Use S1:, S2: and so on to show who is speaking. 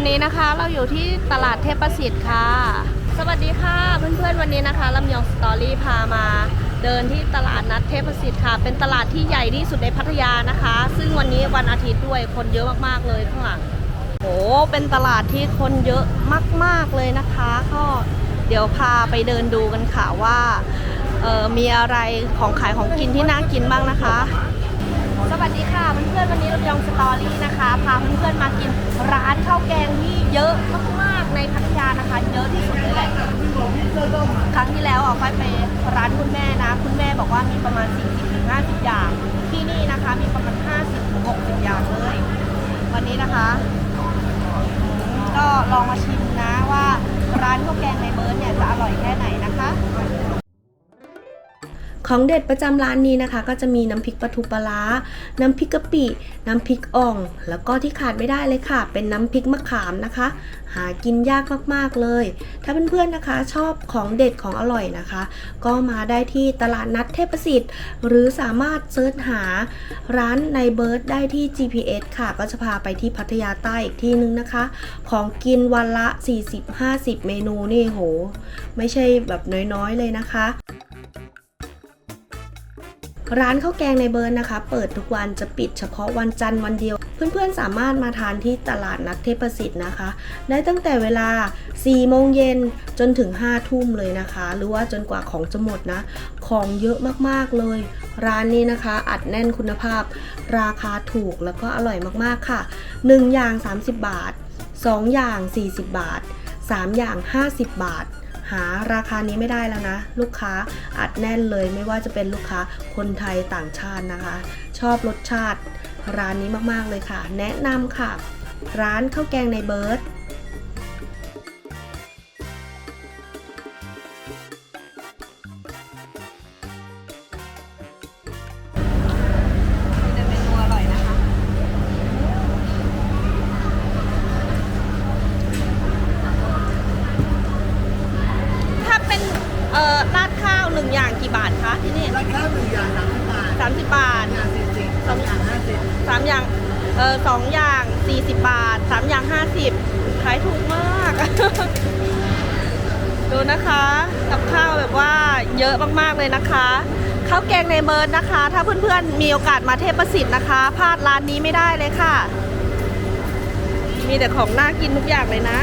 S1: อนนี้นะคะเราอยู่ที่ตลาดเทพประสิทธิ์ค่ะ สวัสดีค่ะเพื่อนๆวันนี้นะคะลำยองสตอรี่พามาเดินที่ตลาดนัดเทพประสิทธิ์ค่ะ เป็นตลาดที่ใหญ่ที่สุดในพัทยานะคะ ซึ่งวันนี้วันอาทิตย์ด้วยคนเยอะมากๆเลยข้างหลังโอ้เป็นตลาดที่คนเยอะมาก ๆเลยนะคะ ก็เดี๋ยวพาไปเดินดูกันค่ะว่าเอ่อมีอะไรของขายของกินที่น่ากินบ้างนะคะ สวัสดีค่ะเพื่อนๆวันนี้เรายองสตอรี่นะคะพาเพื่อนๆมากินร้านข้าวแกงที่เยอะมากๆในพัทยานะคะ เยอะที่สุดเลยแหละครั้งที่แล้วอะค่อยไปร้านคุณแม่นะ คุณแม่บอกว่ามีประมาณ 40-50 อย่าง ที่นี่นะคะมีประมาณ 50-60 อย่างเลย วันนี้นะคะ ก็ลองมาชิมนะว่าร้านข้าวแกงในเบิร์ดเนี่ยจะอร่อยแค่ไหนนะคะ ของเด็ดประจำร้านนี้นะคะ ก็จะมีน้ำพริกปลาทูปลาร้าน้ำพริกกะปิ น้ำพริกอ่อง แล้วก็ที่ขาดไม่ได้เลยค่ะ เป็นน้ำพริกมะขามนะคะ หากินยากมากๆเลย ถ้าเพื่อนๆนะคะ ชอบของเด็ดของอร่อยนะคะ ก็มาได้ที่ตลาดนัดเทพสิทธิ์ หรือสามารถเซิร์ชหาร้านในเบิร์ดได้ที่ GPS ค่ะ ก็จะพาไปที่พัทยาใต้อีกที่นึงนะคะ ของกินวันละ 40-50 เมนูนี่โห ไม่ใช่แบบน้อยๆเลยนะคะ ร้านข้าวแกงในเบิร์นนะคะ เปิดทุกวันจะปิดเฉพาะวันจันทร์วันเดียว เพื่อนๆสามารถมาทานที่ตลาดนัดเทพสิทธิ์นะคะ ได้ตั้งแต่เวลา 4 โมงเย็นจนถึง 5 ทุ่มเลยนะคะ หรือว่าจนกว่าของจะหมดนะ ของเยอะมากๆเลย ร้านนี้นะคะ อัดแน่นคุณภาพ ราคาถูกแล้วก็อร่อยมากๆค่ะ 1 อย่าง 30 บาท 2 อย่าง 40 บาท 3 อย่าง 50 บาท หาราคานี้ไม่ได้แล้วนะ ลูกค้าอัดแน่นเลยไม่ว่าจะเป็นลูกค้าคนไทยต่างชาตินะคะ ชอบรสชาติร้านนี้มากๆเลยค่ะ แนะนำค่ะ ร้านข้าวแกงในเบิร์ด อ่อราดข้าวหนึ่งอย่างกี่บาทคะที่นี่
S2: ราคาหนึ่งอย่างสามสิบบาท
S1: สามสิบบาท
S2: อย่างสี่สิบสองอย่างห้าสิบ
S1: สามอย่างเออสองอย่างสี่สิบบาทสามอย่างห้าสิบขายถูกมาก ดูนะคะ กับข้าวแบบว่าเยอะมากๆเลยนะคะข้าวแกงในเบิร์ดนะคะ ถ้าเพื่อนๆมีโอกาสมาเทพประสิทธิ์นะคะพลาดร้านนี้ไม่ได้เลยค่ะ มีแต่ของน่ากินทุกอย่างเลยนะ